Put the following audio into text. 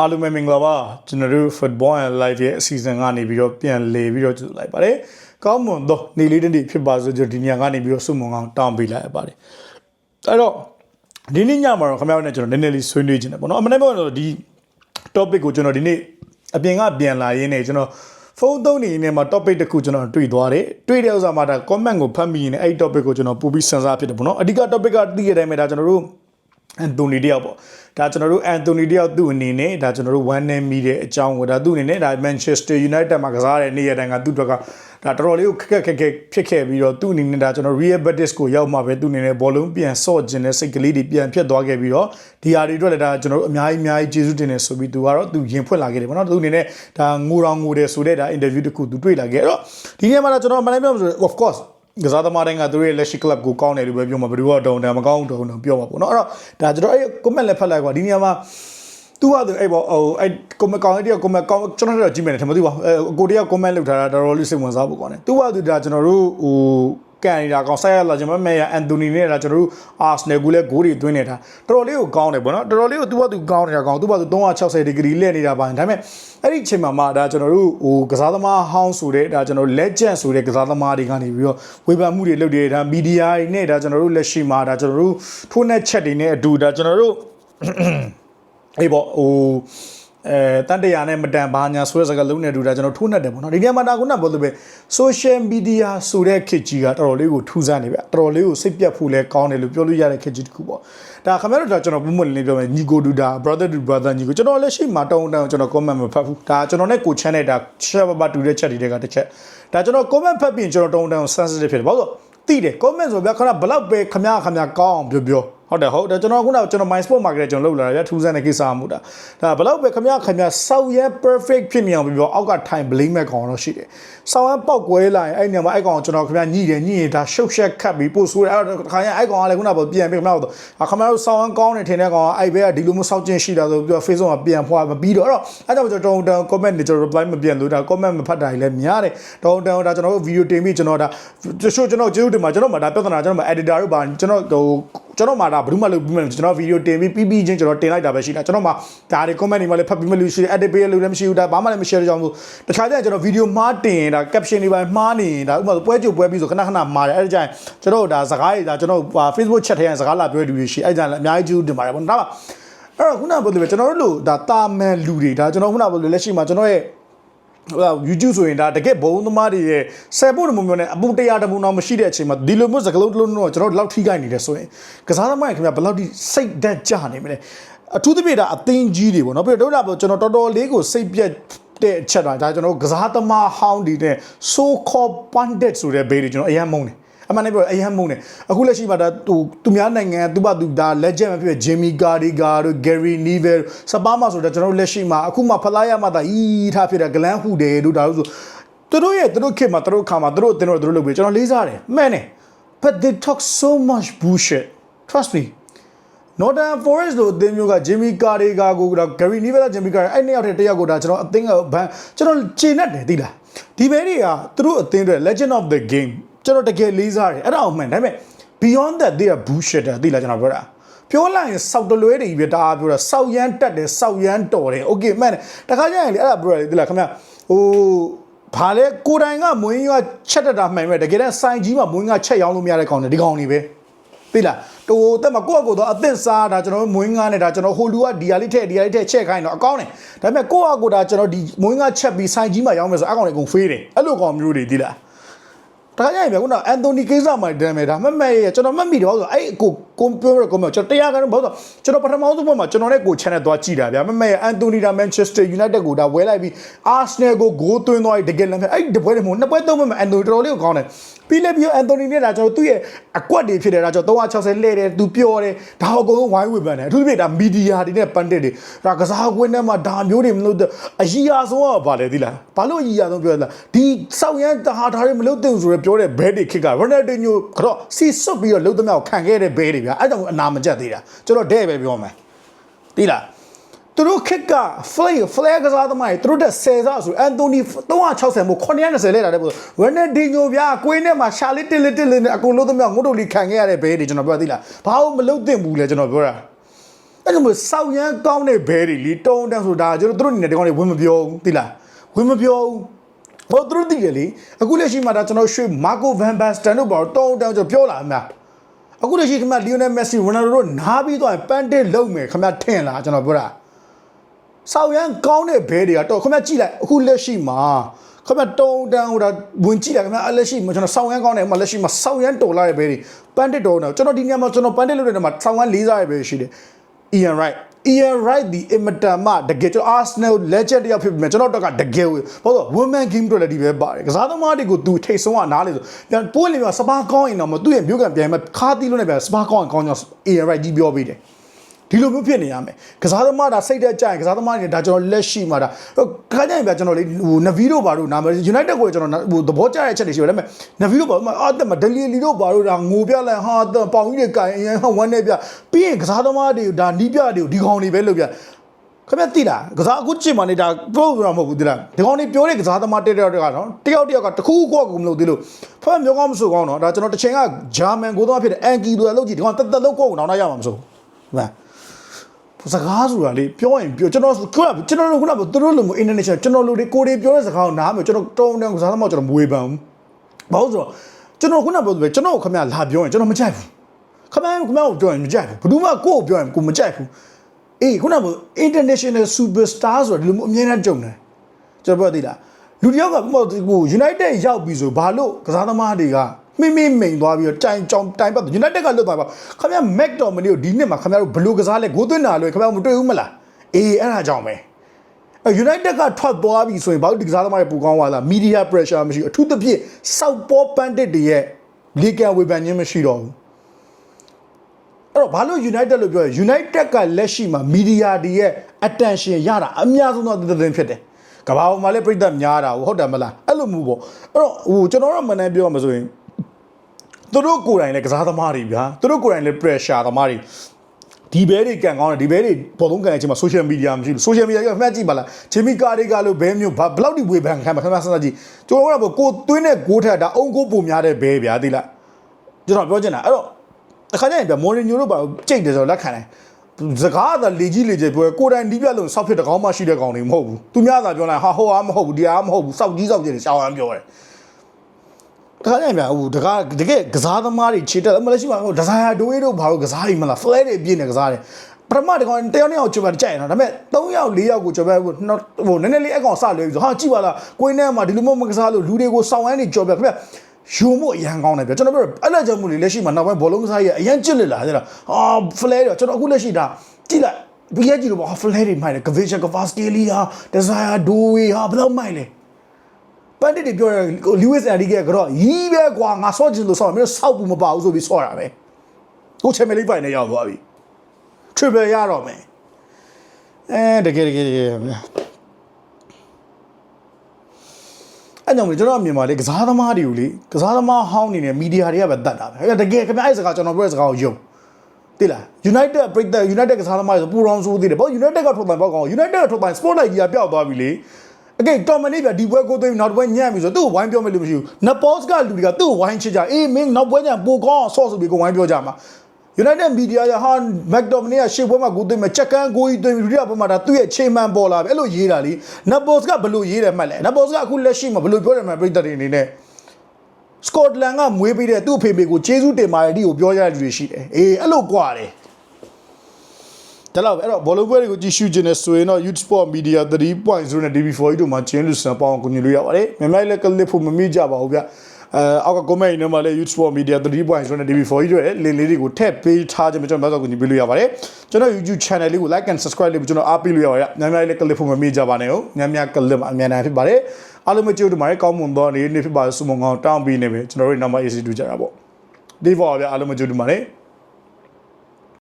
အားလုံးပဲမင်္ဂလာပါကျွန်တော်တို့ Football and Live ရဲ့အစီအစဉ်ကနေပြီးတော့ပြန်လည်ပြီးတော့ကြိုလိုက်ပါတယ်ကောင်းမွန်သောနေ့လေးတစ်နေ့ဖြစ်ပါစေကျွန်တော်ဒီညကနေပြီးတော့စုမုံကောင်းတောင်းပေးလိုက်ရပါတယ်အဲ့တော့ဒီနေ့ညမှာတော့ခင်ဗျားတို့နဲ့ကျွန်တော်နည်းနည်းလေးဆွေးနွေးခြင်းတယ်ပေါ့နော်အမှန်တကယ်တော့ဒီ topic ကိုကျွန်တော်ဒီနေ့အပြင်ကပြန်လာရင်းနဲ့ကျွန်တော်ဖုန်းသုံးနေနေမှာ topic တစ်ခုကျွန်တော်တွေ့သွားတယ်တွေ့တဲ့ဥစ္စာမှာဒါ comment ကိုဖတ်မိရင်အဲ့ဒီ topic ကိုကျွန်တော်ပို့ပြီးစဉ်းစားဖြစ်တယ်ပေါ့နော်အဓိက topic ကသိရတဲ့အတိုင်းပဲဒါကျွန်တော်တို့ အန်တိုနီတယောက်ပေါ့ဒါကျွန်တော်တို့အန်တိုနီတယောက်သူ့အနေနဲ့ဒါကျွန်တော်တို့ဝမ်းနေမိတဲ့အကြောင်းကိုဒါသူ့အနေနဲ့ဒါ Manchester United မှာကစားတဲ့နေ့ရက်တိုင်းကသူ့အတွက်ကဒါတော်တော်လေးကိုခက်ခက်ခက်ခက်ဖြစ်ခဲ့ပြီးတော့သူ့အနေနဲ့ဒါကျွန်တော် Real Betis ကိုရောက်မှပဲသူ့အနေနဲ့ဘောလုံးပြန်ဆော့ခြင်းနဲ့စိတ်ကလေးတွေပြန်ဖြစ်သွားခဲ့ပြီးတော့ဒီဟာတွေအတွက်လည်းဒါကျွန်တော်တို့အများကြီးအများကြီးကျေးဇူးတင်တယ်ဆိုပြီးသူကတော့သူရင်ဖွင့်လာခဲ့တယ်ပေါ့နော်သူအနေနဲ့ဒါငိုတော်ငိုတယ်ဆိုတဲ့ဒါ interview တစ်ခုသူတွေ့လာခဲ့အဲ့တော့ဒီနေ့မှာတော့ကျွန်တော်မနိုင်ပြောဆို of course ကစားသမားတိုင်းကသူတို့ရဲ့လက်ရှိ club ကိုကောင်းတယ်လို့ပဲပြောမှာဘယ်သူကတုံတန်မကောင်းတုံတန်ပြောမှာပေါ့နော်အဲ့တော့ဒါကျွန်တော်အဲ့ comment လည်းဖတ်လိုက်ကွာဒီနေရာမှာသူကသူအဲ့ပေါ့ဟိုအဲ့ comment ကောင်းတဲ့ comment ကောင်းကျွန်တော်တို့ကြည့်မယ်ထင်မသိပါဘူးအဲကိုတယောက် comment လုပ်ထားတာတော်တော်လေးစိတ်ဝင်စားဖို့ကောင်းတယ်သူကသူဒါကျွန်တော်တို့ဟို ကန်နေတာကောင်ဆက်ရလာကျွန်မမေယာအန်တိုနီနဲ့ဒါကျွန်တော်တို့အာဆနယ်ကူလည်းဂိုးတွေသွင်းနေတာတော်တော်လေးကိုကောင်းတယ်ပေါ့နော်တော်တော်လေးကိုသူကသူကောင်းနေတာကောင်သူကသူ360ဒီဂရီလက်နေတာပါဒါပေမဲ့အဲ့ဒီချိန်မှာမှဒါကျွန်တော်တို့ဟိုကစားသမားဟောင်းဆိုတဲ့ဒါကျွန်တော် legend ဆိုတဲ့ကစားသမားတွေကနေပြီးတော့ဝေဖန်မှုတွေလုပ်တယ်ဒါမီဒီယာတွေနဲ့ဒါကျွန်တော်တို့လက်ရှိမှာဒါကျွန်တော်တို့ထိုးနှက်ချက်တွေနဲ့အတူဒါကျွန်တော်တို့အေးပေါ့ဟို အဲတန်တရာနဲ့မတန်ဘာညာဆွဲစကားလုံးနဲ့တူတာကျွန်တော်ထိုးနှက်တယ်ပေါ့နော်ဒီနေရာမှာဒါကုနာပြောလို့ပဲ social media ဆိုတဲ့ခေတ်ကြီးကတော်တော်လေးကိုထူးဆန်းနေဗျတော်တော်လေးကိုစိတ်ပြတ်ဖို့လဲကောင်းတယ်လို့ပြောလို့ရတဲ့ခေတ်ကြီးတစ်ခုပေါ့ဒါခင်ဗျားတို့ဒါကျွန်တော်ပုံမှန်လေးပြောမယ်ညီကိုဒူတာ brother to brother ညီကိုကျွန်တော်လည်းရှိမှတောင်းတောင်းကျွန်တော် comment မဖတ်ဘူးဒါကျွန်တော်နဲ့ကိုချမ်းနဲ့ဒါ share ပါတူတဲ့ချက်တွေကတစ်ချက်ဒါကျွန်တော် comment ဖတ်ပြီးကျွန်တော်တောင်းတောင်း sensitive ဖြစ်တယ်ဘာလို့သိတယ် comment ဆိုဗျာခဏဘလောက်ပဲခမခမကောင်းအောင်ပြောပြော ဟုတ်တယ်ဟုတ်တယ်ကျွန်တော်ခုနကကျွန်တော် my sport market ကျွန်တော်လုပ်လာတယ်ဗျထူးဆန်းတဲ့ကိစ္စမှုတာဒါဘလောက်ပဲခမခမစောက်ရဲ perfect ဖြစ်နေအောင်ပြောအောက်ကထိုင် blame မဲ့ကောင်တော့ရှိတယ်စောက်ရဲပောက်ကွဲလာရင်အဲ့နေရာမှာအဲ့ကောင်ကျွန်တော်ခမညှိတယ်ညှိရင်ဒါရှုပ်ရှက်ခတ်ပြီးပို့ဆိုးတယ်အဲ့တော့ခါရင်အဲ့ကောင်ကလည်းခုနကပြန်ပြီးခမတော့ခမတို့စောက်ရဲကောင်းနေထင်တဲ့ကောင်ကအဲ့ဘက်ကဒီလိုမျိုးစောက်ချင်းရှိတာဆိုပြီးတော့ Facebook မှာပြန်ဖွာမပြီးတော့အဲ့တော့အဲ့တော့ကျွန်တော်တောင်း comment တွေကျွန်တော် reply မပြန်လို့ဒါ comment မဖတ်တာကြီးလည်းများတယ်တောင်းတောင်းဒါကျွန်တော်တို့ video တင်ပြီးကျွန်တော်ဒါတချို့ကျွန်တော်ကျေးဇူးတင်ပါကျွန်တော်မှဒါပြဿနာကျွန်တော်မှ editor တို့ပါကျွန်တော်ဟို ကျွန်တော်မှဒါဘယ်သူမှလုပ်ပြီးမှကျွန်တော်ဗီဒီယိုတင်ပြီးပြီးပြီးချင်းကျွန်တော်တင်လိုက်တာပဲရှိတာကျွန်တော်မှဒါတွေ comment တွေမှလည်းဖတ်ပြီးမလို့ရှိတယ် edit ပေးရလို့လည်းမရှိဘူးဒါဘာမှလည်းမ share ကြအောင်လို့တခြားကျရင်ကျွန်တော်ဗီဒီယိုမှားတင်ဒါ caption တွေပါမှားနေဒါဥပမာပွဲကြိုပွဲပြီးဆိုခဏခဏမှားတယ်အဲ့ဒါကျရင်ကျွန်တော်ဒါစကားတွေဒါကျွန်တော် Facebook chat ထဲရစကားလာပြောတူရှိအဲ့ဒါကျရင်အများကြီးကျေးဇူးတင်ပါတယ်ပေါ့နော်ဒါပါအဲ့တော့ခုနကပြောလို့ပဲကျွန်တော်တို့လို့ဒါတာမန်လူတွေဒါကျွန်တော်ခုနကပြောလို့လက်ရှိမှာကျွန်တော်ရဲ့ဟို YouTube ဆိုရင်ဒါတကယ်ဘုံသမားတွေရဲ့ဆယ်ဖို့တမုံမျိုးနဲ့အပူတရားတမုံတော့မရှိတဲ့အချိန်မှာဒီလိုမျိုးစကလုံးတစ်လုံးတော့ကျွန်တော်တို့လောက်ထိခိုက်နေတယ်ဆိုရင်ကစားသမားခင်ဗျာဘယ်လောက်ထိစိတ်ဓာတ်ကြနေမလဲအထူးသဖြင့်ဒါအသင်းကြီးတွေပေါ့နော်ပြီးတော့တော့ကျွန်တော်တော်တော်လေးကိုစိတ်ပြက်တဲ့အချက်တော့ဒါကျွန်တော်ကစားသမားဟောင်းတွေနဲ့ so called pundit ဆိုတဲ့ဘေးတွေကျွန်တော်အရင်မုန်းတယ် အမှန်တကယ်အယမ်းမုန်းတယ်အခုလက်ရှိမှာဒါသူသူများနိုင်ငံသူ့ဘာသူဒါ legend မဖြစ်ဂျင်မီကာဒီဂါတို့ Gary Neville စပါးမဆိုတော့ကျွန်တော်တို့လက်ရှိမှာအခုမှဖလားရမှဒါအီးထားဖြစ်တဲ့ဂလန်ဟူတယ်တို့ဒါလို့ဆိုသူတို့ရဲ့သူတို့ခေတ်မှာသူတို့ခါမှာသူတို့အတင်းတို့သူတို့လုပ်ပြီးကျွန်တော်လေးစားတယ်မှန်တယ် but they talk so much bullshit trust me Northern Forest လို့အသင်းမျိုးက Jimmy Carragher ကိုဒါ Gary Neville Jimmy Carragher အဲ့နှစ်ယောက်တည်းတယောက်ကိုဒါကျွန်တော်အသင်းကဘန်ကျွန်တော်ခြေနဲ့တယ်သိလားဒီဘဲတွေကသူတို့အသင်းတွေ Legend of the Game ကျွန်တော်တကယ်လေးစားတယ်အဲ့ဒါအောင်မှန်ဒါပေမဲ့ beyond that they are bullshit သိလားကျွန်တော်ပြောတာပြောလိုက်ရင်စောက်တလွဲတွေပဲဒါပြောတာစောက်ရမ်းတက်တယ်စောက်ရမ်းတော်တယ်โอเคမှန်တယ်တခါကျရင်လေအဲ့ဒါပြောရတယ်သိလားခင်ဗျဟိုဘာလဲကိုတိုင်ကမွေးရွာချက်တက်တာမှန်ပဲတကယ်တမ်းစိုင်ကြီးမှာမွေးငါချက်ရောင်းလို့မရတဲ့ကောင်တွေဒီကောင်တွေပဲသိလားတိုးတက်မှာကိုယ့်အကိုတော့အသင့်စားတာကျွန်တော်မွေးငါနဲ့ဒါကျွန်တော်ဟိုလူကဒီယာလေးထည့်ဒီယာလေးထည့်ချက်ခိုင်းတော့အကောင်းတယ်ဒါပေမဲ့ကိုယ့်အကိုဒါကျွန်တော်ဒီမွေးငါချက်ပြီးစိုင်ကြီးမှာရောင်းမယ်ဆိုအကောင်တွေအကုန်ဖေးတယ်အဲ့လိုကောင်မျိုးတွေသိလား တခါကျရင်ဗျခုနအန်တိုနီကိစ္စမှာဒန်မယ်ဒါမမဲရကျွန်တော်မမိတယ်ဘာလို့အဲ့ကိုကွန်ပြောရကွန်ပြောကျွန်တော်တရားကန်ဘာလို့ကျွန်တော်ပထမဆုံးဘက်မှာကျွန်တော်နဲ့ကို channel သွားကြည့်တာဗျမမဲအန်တိုနီဒါမန်ချက်စတာယူနိုက်တက်ကိုဒါဝဲလိုက်ပြီးအာဆနယ်ကိုဂိုးသွင်းသွားပြီးတကယ်လည်းအဲ့ဒီပွဲတွေမဟုတ်နှစ်ပွဲသုံးပွဲမှာအန်တိုနီတော်တော်လေးကိုကောင်းတယ်ပြီးလည်းပြီးအန်တိုနီနဲ့ဒါကျွန်တော်သူ့ရဲ့အကွက်တွေဖြစ်တယ်ဒါကျွန်တော်360လဲတယ်သူပြောတယ်ဒါအကုန်လုံးဝိုင်းဝေပန်တယ်အထူးသဖြင့်ဒါမီဒီယာတွေနဲ့ပန်တက်တွေဒါကစားကွင်းထဲမှာဒါမျိုးတွေမလို့အကြီးအဆုံးကဘာလဲသိလားဘာလို့အကြီးအဆုံးပြောလဲဒီစောက်ရန်တဟာဒါတွေမလို့တင်ဆိုရပြောတဲ့ဘဲတွေခစ်ကရိုနယ်ဒင်းညိုကတော့စီစွတ်ပြီးတော့လုံးသမျှကိုခံခဲ့တဲ့ဘဲတွေဗျာအဲ့ကြောင့်အနာမကျက်သေးတာကျွန်တော်တဲ့ပဲပြောမယ်သိလားသူတို့ခက်က flag flag ကစားသမားတွေသူတို့တက်10စားဆိုအန်တိုနီ360မို့920လဲတာတဲ့ပို့ဝနဒီညိုဗျာကွေးနဲ့မှာရှာလေးတစ်လေးတစ်လေးနဲ့အကုန်လုံးသမျှငုတ်တုတ်လေးခံခဲ့ရတဲ့ဘဲတွေကျွန်တော်ပြောသိလားဘာလို့မလုပ်သင့်ဘူးလဲကျွန်တော်ပြောတာအဲ့ဒါမျိုးစောက်ရမ်းကောင်းတဲ့ဘဲတွေလीတုံးတန်းဆိုတာကျွန်တော်တို့အနေနဲ့ဒီကောင်တွေဝင်မပြောဘူးသိလားဝင်မပြောဘူး ဟိုသူတို့သိတယ်လေအခုလက်ရှိမှာဒါကျွန်တော်ရွှေမာကိုဗန်ဘတ်စတန်တို့ဘာတုံးတန်းကျွန်တော်ပြောလာအများအခုလက်ရှိခင်ဗျလီယိုနယ်မက်ဆီရိုနယ်ဒိုတို့နားပြီးတော့ပန်တစ်လုံးမယ်ခင်ဗျထင်လားကျွန်တော်ပြောတာဆောက်ရမ်းကောင်းတဲ့ဘဲတွေကတော့ခင်ဗျကြည့်လိုက်အခုလက်ရှိမှာခင်ဗျတုံးတန်းဟိုဒါဝင်ကြည့်လိုက်ခင်ဗျအလက်ရှိမှာကျွန်တော်ဆောက်ရမ်းကောင်းတယ်မှာလက်ရှိမှာဆောက်ရမ်းတော်လာတဲ့ဘဲတွေပန်တစ်တော်တော့ကျွန်တော်ဒီညမှာကျွန်တော်ပန်တစ်လုပ်တဲ့နေရာမှာဆောက်ရမ်းလေးစားတဲ့ဘဲရှိတယ် Ian Wright Ian Wright ဒီအင်မတန်မှတကယ်ကျွန်တော် Arsenal legend တယောက်ဖြစ်ပြီမဲ့ကျွန်တော်တော့ကတကယ်ဘာလို့ women game တို့လည်းဒီပဲပါတယ်ကစားသမားတွေကိုသူထိတ်ဆုံးကနားလေဆိုပြန်ပိုးလေပြစပါးကောင်းရင်တော့မသူ့ရဲ့မျိုးကံပြန်မဲ့ခါတီးလို့နဲ့ပြန်စပါးကောင်းရင်ကောင်းကြောင်း Ian Wright ကြီးပြောပေးတယ် ဒီလိုမျိုးဖြစ်နေရမယ်ကစားသမားဒါစိတ်တက်ကြရင်ကစားသမားတွေဒါကျွန်တော်လက်ရှိမှာဒါခါကြရင်ဗျာကျွန်တော်လေဟိုနဗီတို့ဘာတို့နာမည် United ကိုကျွန်တော်ဟိုသဘောကျတဲ့ချက်တွေရှိတယ်ဒါပေမဲ့နဗီတို့ဘာအာတက်မဒလီလီတို့ဘာတို့ဒါငိုပြလိုက်ဟာတက်ပေါင်ကြီးတွေကင်အရင်ဟောဝမ်းနေပြပြီးရင်ကစားသမားတွေကိုဒါနီးပြတွေကိုဒီကောင်တွေပဲလုပ်ပြခင်ဗျတိလားကစားအခုချိန်မှာနေတာ program မဟုတ်ဘူးတိလားဒီကောင်တွေပြောတဲ့ကစားသမားတက်တက်တက်ကတော့တယောက်တယောက်ကတခုခုကမလို့သေးလို့ဖက်မျိုးကောင်းမဆိုကောင်းတော့ဒါကျွန်တော်တစ်ချိန်ကဂျာမန်ကိုတော့ဖြစ်တဲ့အန်ကီတို့အလုပ်ကြီးဒီကောင်တက်တက်လုံးကိုအောင်တော့ရမှာမဆိုဘူးဟုတ် စကားဆိုတာလေပြောရင်ပြောကျွန်တော်ခုနကျွန်တော်တို့ခုနကသူတို့လိုမျိုး international ကျွန်တော်လူတွေကိုတွေပြောတဲ့စကားကိုနားမကျွန်တော်တုံးတုံးကစားသမားကျွန်တော်မွေးပန်းဘူးဘာလို့ဆိုတော့ကျွန်တော်ခုနပြောတယ်ကျွန်တော်ခမလာပြောရင်ကျွန်တော်မကြိုက်ဘူးခမခမကိုပြောရင်မကြိုက်ဘူးဘယ်သူမှကိုယ့်ကိုပြောရင်ကိုမကြိုက်ဘူးအေးခုနက international superstar ဆိုတာဒီလိုမျိုးအများနဲ့ကြုံတယ်ကျွန်တော်ပြောသေးလားလူတယောက်ကဟို United ရောက်ပြီဆိုဘာလို့ကစားသမားတွေက မိမိမိန်သွားပြီးတော့တိုင်ကြောင်တိုင်ပတ် United ကလွတ်သွားပါခင်ဗျာ Mac Domini ကိုဒီနှစ်မှာခင်ဗျားတို့ဘယ်လိုကစားလဲဂိုးသွင်းတာလို့ခင်ဗျားမတွေ့ဘူးမလားအေးအဲ့ဒါကြောင့်ပဲအဲ United ကထွက်သွားပြီဆိုရင်ဘာလို့ဒီကစားသမားတွေပူကောင်းသွားလား media pressure မရှိဘူးအထူးသဖြင့် South Pole Bandit တွေရဲ့လေကန်ဝေဖန်ခြင်းမရှိတော့ဘူးအဲ့တော့ဘာလို့ United လို့ပြောရ United ကလက်ရှိမှာ media တွေရဲ့ attention ရတာအများဆုံးသောသတင်းဖြစ်တယ်ကဘာပေါ်မှာလည်းပြိတ္တများတာဟုတ်တယ်မလားအဲ့လိုမျိုးပေါ့အဲ့တော့ဟိုကျွန်တော်တို့မနိုင်ပြောမှာဆိုရင် သူတို့ကိုယ်တိုင်လည်းကစားသမားတွေဗျာသူတို့ကိုယ်တိုင်လည်း pressure သမားတွေဒီဘဲတွေကန်ကောင်းတယ်ဒီဘဲတွေပေါ်သုံးကန်တဲ့အချိန်မှာ social media မရှိဘူး social media ကမှတ်ကြည့်ပါလားဂျီမီကာတွေကလို့ဘဲမျိုးဘာဘယ်လောက်ဒီဝေဖန်ခံမှာခဏစဉ်းစားကြည့်ကျွန်တော်တို့ကကိုသွင်းတဲ့ဂိုးထက်ဒါအုံကိုပုံများတဲ့ဘဲဗျာသိလားကျွန်တော်ပြောချင်တာအဲ့တော့အခါကျရင်ဗျမော်ရီညိုတို့ဘာကြိတ်တယ်ဆိုတော့လက်ခံတယ်စကားသာလေကြီးလေကြီးပြောကိုယ်တိုင်ဒီပြလုံးစောက်ဖြစ်တဲ့ကောင်းမှရှိတဲ့ကောင်တွေမဟုတ်ဘူးသူများသာပြောလိုက်ဟာဟိုအားမဟုတ်ဘူးဒီအားမဟုတ်ဘူးစောက်ကြီးစောက်ကြီးတွေရှောင်းအောင်ပြောတယ် တခါကျရင်ဗျဟိုတခါတကယ်ကစားသမားတွေခြေတက်မလဲရှိပါဘူးဒဇာယာဒိုးတို့ဘာလို့ကစားနေမလားဖလဲတွေပြည့်နေကစားတယ်ပထမတကောင်တယောက်နဲ့အောင်ကြွယ်ကြိုက်နေတာဒါပေမဲ့3ယောက်4ယောက်ကိုကြွယ်ပဲဟိုနည်းနည်းလေးအကောင်စလွဲပြီးဆိုဟာကြည့်ပါလားကိုင်းထဲမှာဒီလိုမျိုးမကစားလို့လူတွေကိုစောင်းဝိုင်းနေကြွယ်ပဲခင်ဗျယူမို့အရန်ကောင်းတယ်ဗျကျွန်တော်ပြောအဲ့လက်ကြောင့်မို့လေလက်ရှိမှာနောက်ပိုင်းဘောလုံးကစားရအရန်ကြစ်လက်လာတဲ့လားအာဖလဲတော့ကျွန်တော်အခုလက်ရှိဒါကြည့်လိုက်ဘီရဲ့ကြည့်လို့ပေါ့ဖလဲတွေမိုက်တယ်ဂဗေချာဂဗာစတီလီဟာဒဇာယာဒိုဝေဟာဘယ်တော့မိုက်လဲ ပန်တစ်တွေပြောရလီဝစ်အန်ဒီကကတော့ရီးပဲကွာငါဆော့ချင်လို့ဆော့မင်းဆောက်ဘူးမပါဘူးဆိုပြီးဆော့တာပဲကိုချယ်မယ်လေးပိုင်နဲ့ရောက်သွားပြီ triple ရတော့မယ်အဲတကယ်တကယ်တကယ်အဲ့ကြောင့်မလို့ကျွန်တော်အမြင်ပါလေကစားသမားတွေကိုလေကစားသမားဟောင်းနေနေမီဒီယာတွေကပဲတတ်တာပဲအဲ့တကယ်ခင်ဗျအဲ့စကားကျွန်တော်ပြောတဲ့စကားကိုယုံတိလား United ပြိတ္တ United ကစားသမားဆိုပူရောင်ဆိုးသေးတယ်ဘာ United ကထုတ်ပိုင်ပေါ့ကောင် United ကထုတ်ပိုင် Spotlight ကြီးကပျောက်သွားပြီလေ အကေတော်မနေပြဒီပွဲကိုသိမ်းနောက်တစ်ပွဲညံ့ပြီဆိုသူ့ကိုဝိုင်းပြောမယ်လို့မရှိဘူးနပေါစ်ကလူတွေကသူ့ကိုဝိုင်းချစ်ကြအေးမင်းနောက်ပွဲညံပိုကောင်းဆော့ဆိုပြီးကိုဝိုင်းပြောကြမှာ United Media ရဟာ McDominay ကရှေ့ပွဲမှာကိုသိမ်းမယ်ချက်ကန်ကိုကြီးသိမ်းပြီးဒုတိယပွဲမှာဒါသူ့ရဲ့ချိန်မှန်ပေါ်လာပြီအဲ့လိုရေးတာလी Naples ကဘယ်လိုရေးတယ်မှတ်လဲ Naples ကအခုလက်ရှိမှာဘယ်လိုပြောတယ်မှပြည်သက်တွေအနေနဲ့စကော့တလန်ကမွေးပေးတဲ့သူ့အဖေဖေကိုကျေးဇူးတင်ပါတယ်ဒီကိုပြောကြတဲ့လူတွေရှိတယ်အေးအဲ့လိုကြွားတယ် ဒါတော့အဲ့တော့ဘောလုံးပွဲတွေကိုကြည့်ရှုခြင်းနဲ့ဆိုရင်တော့ Youth Sport Media 3.0နဲ့ DB4 တို့မှာကျင်းလူစံပေါင်းကိုညွှန်လို့ရပါတယ်မြန်မာလည်းကလစ်ဖို့မမိကြပါဘူးဗျအဲအောက်က comment တွေမှာလည်း Youth Sport Media 3.0နဲ့ DB4 တို့ရဲ့လင်းလေးတွေကိုထည့်ပေးထားခြင်းကျွန်တော်များစွာကိုညွှန်ပေးလို့ရပါတယ်ကျွန်တော် YouTube channel လေးကို like and subscribe လေးကျွန်တော်အားပေးလို့ရပါတယ်မြန်မာလည်းကလစ်ဖို့မမိကြပါနဲ့ဟုတ်များများကလစ်မှာအများနိုင်ဖြစ်ပါတယ်အားလုံးမကြိုးတူပါတယ်ကောင်းမွန်သောနေ့နေ့ဖြစ်ပါစုမကောင်းတောင်းပေးနေပဲကျွန်တော်တို့နောက်မှ AC တူကြတာပေါ့ဒီပေါ်ဗျအားလုံးမကြိုးတူပါတယ်